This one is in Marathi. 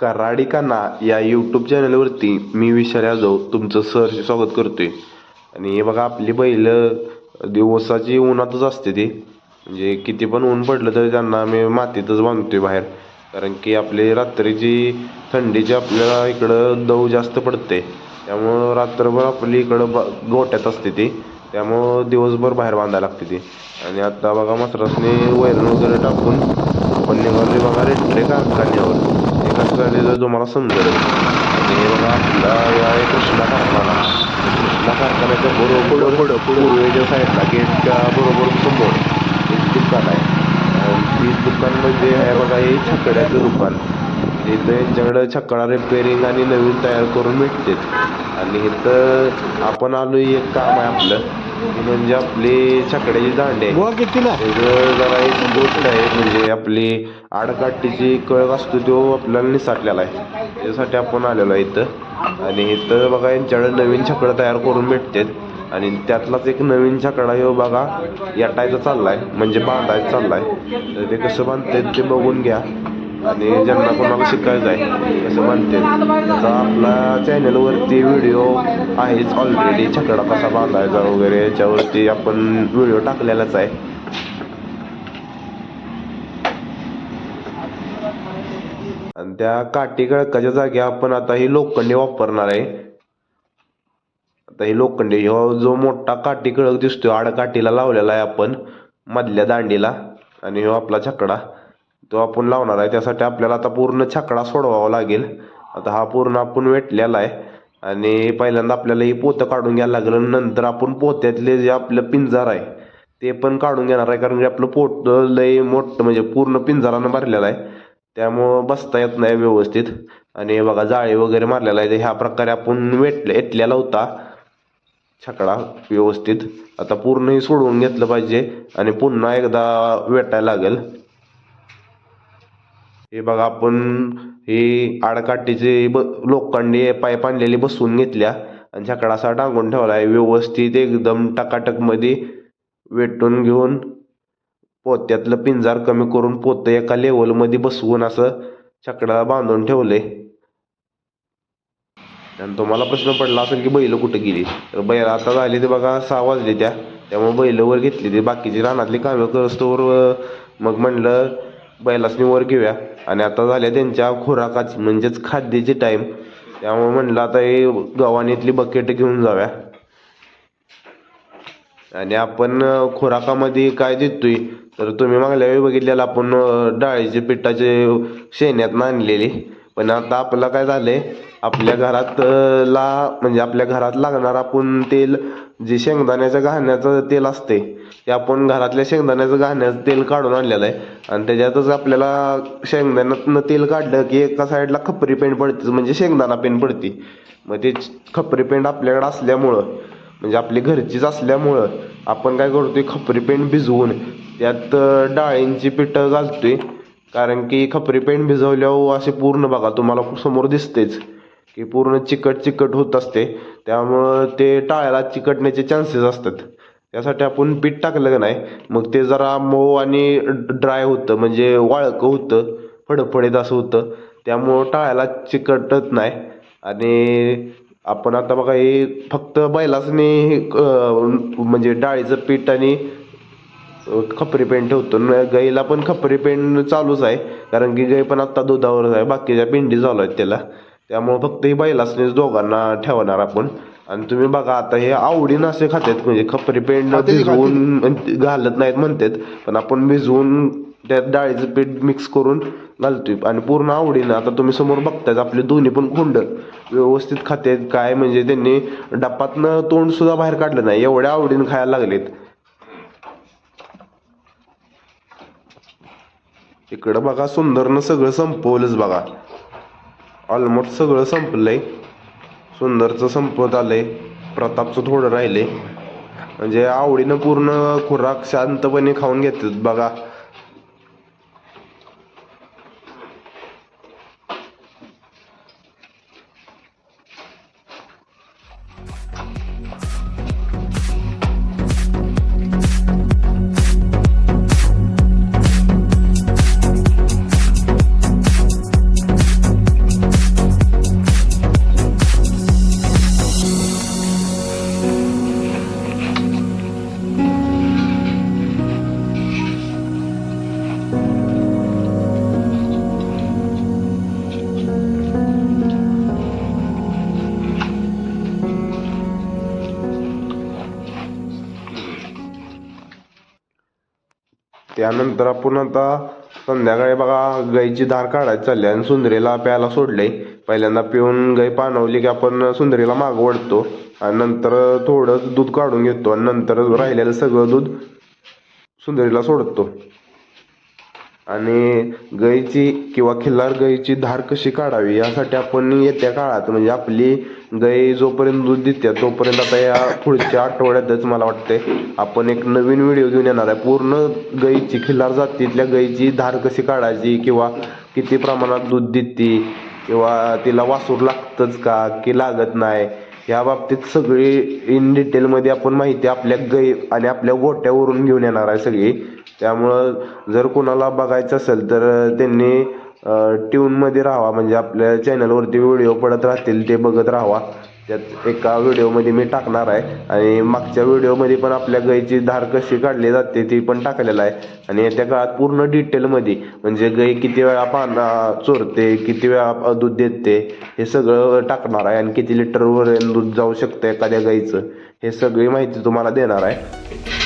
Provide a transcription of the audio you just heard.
कराडिकाना या यूट्यूब चॅनलवरती मी विशाल यादव तुमचं सहर्ष स्वागत करतोय. आणि हे बघा आपली बैल दिवसाची उन्हातच असते ती. म्हणजे किती पण ऊन पडलं तरी त्यांना आम्ही मातीतच बांधतोय बाहेर. कारण की आपली रात्रीची थंडीची आपल्याला इकडं दव जास्त पडते. त्यामुळं रात्रभर आपली इकडं ब गोट्यात असते ती. त्यामुळं दिवसभर बाहेर बांधायला लागते ती. आणि आता बघा मसरासने वैरण वगैरे टाकून आपण निघाले बघा रेट्रे कारखान्यावर. झालेलं तुम्हाला समजेल आणि हे बघा आपला या आहे कृष्णा कारखाना कृष्णा कारखान्याच्या बरोबर पुढं पूर्वेच्या साईडला गेटच्या बरोबर समोर एक दुकान आहे आणि ती दुकान म्हणजे आहे बघा हे छकड्याचं दुकान इथं यांच्याकडं छकडा रिपेअरिंग आणि नवीन तयार करून भेटते आणि इथं आपण आलो एक काम आहे आपलं की म्हणजे आपली छकड्याची दांडी बुवा कितीला? त्याचं जरा एक गोष्ट आहे म्हणजे आपली आडकाठीची कळक असतो तो आपल्याला निसाटलेला आहे. त्याच्यासाठी आपण आलेलो आहे इथं. आणि इथं बघा यांच्याकडे नवीन छकडं तयार करून भेटतात. आणि त्यातलाच एक नवीन छकडा ह्यो बघा याटायचा चाललाय म्हणजे बांधायचा चाललाय. तर ते कसं बांधतात ते बघून घ्या. आणि ज्यांना कोणाला शिकायचं आहे असं म्हणते. त्याचा आपला चॅनलवरती व्हिडिओ आहेच ऑलरेडी छकडा कसा बांधायचा वगैरे याच्यावरती आपण व्हिडिओ टाकलेलाच आहे. आणि त्या काठी कळकाच्या जागी आपण आता ही लोखंडी वापरणार आहे. आता ही लोखंडी हा जो मोठा काठी गळक दिसतोय आडकाठीला लावलेला आहे आपण मधल्या दांडीला. आणि ह्यो आपला छकडा. तो आपण लावणार आहे. त्यासाठी आपल्याला आता पूर्ण छकडा सोडवावा लागेल. आता हा पूर्ण आपण वेटलेला आहे. आणि पहिल्यांदा आपल्याला ही पोतं काढून घ्यायला लागलं नंतर आपण पोत्यातले जे आपलं पिंजार आहे ते पण काढून घेणार आहे. कारण की आपलं पोट लय मोठं म्हणजे पूर्ण पिंजरानं भरलेलं आहे. त्यामुळं बसता येत नाही व्यवस्थित. आणि बघा जाळी वगैरे मारलेला आहे. ह्या प्रकारे आपण वेटले एटलेला होता. छकडा व्यवस्थित. आता पूर्णही सोडवून घेतलं पाहिजे. आणि पुन्हा एकदा वेटायला लागेल. हे बघा आपण ही आडकाठीची ब लोखंडी पाईप आणलेली बसवून घेतल्या आणि छकडा असा टांगून ठेवला आहे व्यवस्थित एकदम टकाटकमध्ये वेटून घेऊन पोत्यातलं पिंजार कमी करून पोतं एका लेवलमध्ये बसवून असं छकडा बांधून ठेवले. आणि तुम्हाला प्रश्न पडला असेल की बैल कुठे गेली? तर बैल आता झाली ते बघा सहा वाजले त्या. त्यामुळे बैलवर घेतली ते. बाकीची रानातली कामे करस्तोवर मग म्हणलं बैलासनी वर घेऊया. आणि आता झाल्या त्यांच्या खुराकाची म्हणजेच खाद्याची टाईम त्यामुळे म्हणलं आता हे गव्हाणीतली बकेट घेऊन जाऊया. आणि आपण खुराकामध्ये काय देतोय? तर तुम्ही मागल्या वेळी बघितलेलं आपण डाळीचे पिठाचे शेण्यात आणलेली. पण आता आपलं काय झालंय? आपल्या घरात ला म्हणजे आपल्या घरात लागणार आपण तेल जे शेंगदाण्याच्या घाण्याचं तेल असते ते आपण घरातल्या शेंगदाण्याचं घाण्याचं तेल काढून आणलेलं आहे. आणि त्याच्यातच आपल्याला शेंगदाण्यातनं तेल काढलं की एका साईडला खपरी पेंड पडते म्हणजे शेंगदाणा पेंड पडते. मग ते खपरी पेंड आपल्याकडं असल्यामुळं म्हणजे आपली घरचीच असल्यामुळं आपण काय करतोय खपरी पेंड भिजवून त्यात डाळींची पिठं घालतोय. कारण की खपरी पेंड भिजवल्यावर असे पूर्ण बघा तुम्हाला समोर दिसतेच की पूर्ण चिकट चिकट होत असते. त्यामुळं ते टाळ्याला चिकटण्याचे चान्सेस असतात. त्यासाठी आपण पीठ टाकलं का नाही मग ते जरा मऊ आणि ड्राय होतं म्हणजे वाळकं होतं फडफडीत असं होतं. त्यामुळं टाळायला चिकटत नाही. आणि आपण आता बघा हे फक्त बैलासनी म्हणजे डाळीचं पीठ आणि खपरी पेंड ठेवतो. गाईला पण खपरी पेंट चालूच आहे. कारण की गाई पण आत्ता दुधावरच आहे. बाकीच्या पिंडी चालू आहेत त्याला. त्यामुळं फक्त ही बैलासनीच दोघांना ठेवणार आपण. आणि तुम्ही बघा आता हे आवडीनं असे खातात म्हणजे खपरी पेंड भिजवून घालत नाहीत म्हणतात पण आपण भिजवून त्यात डाळीचं पीठ मिक्स करून घालतोय. आणि पूर्ण आवडीनं आता तुम्ही समोर बघताय आपले दोन्ही पण खुंड व्यवस्थित खातात काय म्हणजे त्यांनी डपातनं तोंड सुद्धा बाहेर काढलं नाही एवढ्या आवडीनं खायला लागलेत. इकडं बघा सुंदरनं सगळं संपवलंच बघा. ऑलमोस्ट सगळं संपलंय. सुंदरचं संपत आलंय. प्रतापचं थोडं राहिलंय. म्हणजे आवडीनं पूर्ण खुराक शांतपणे खाऊन घेतात बघा. त्यानंतर आपण आता संध्याकाळी बघा गाईची धार काढायची चालली आणि सुंदरीला प्यायला सोडले पहिल्यांदा पिऊन गाई पाणवली की आपण सुंदरीला माग वळतो आणि नंतर थोडं दूध काढून घेतो आणि नंतर राहिलेलं सगळं दूध सुंदरीला सोडतो. आणि गाईची किंवा खिल्लार गाईची धार कशी काढावी यासाठी आपण येत्या काळात म्हणजे आपली गाई जोपर्यंत दूध देते तोपर्यंत आता या पुढच्या आठवड्यातच मला वाटते आपण एक नवीन व्हिडिओ घेऊन येणार आहे. पूर्ण गाईची खिल्लार जातीतल्या गायीची धार कशी काढायची किंवा किती प्रमाणात दूध देते किंवा तिला वासूर लागतंच का की लागत नाही या बाबतीत सगळी इन डिटेलमध्ये आपण माहिती आपल्या गाय आणि आपल्या गोट्यावरून घेऊन येणार आहे सगळी. त्यामुळं जर कोणाला बघायचं असेल तर त्यांनी ट्यूनमध्ये राहावा. म्हणजे आपल्या चॅनलवरती व्हिडिओ पडत राहतील ते बघत राहावा. त्यात एका व्हिडिओमध्ये मी टाकणार आहे. आणि मागच्या व्हिडिओमध्ये पण आपल्या गाईची धार कशी काढली जाते ती पण टाकलेलं आहे. आणि येत्या काळात पूर्ण डिटेलमध्ये म्हणजे गाई किती वेळा पाना चोरते किती वेळा दूध देते हे सगळं टाकणार आहे. आणि किती लिटरवर दूध जाऊ शकतं एखाद्या गाईचं हे सगळी माहिती तुम्हाला देणार आहे.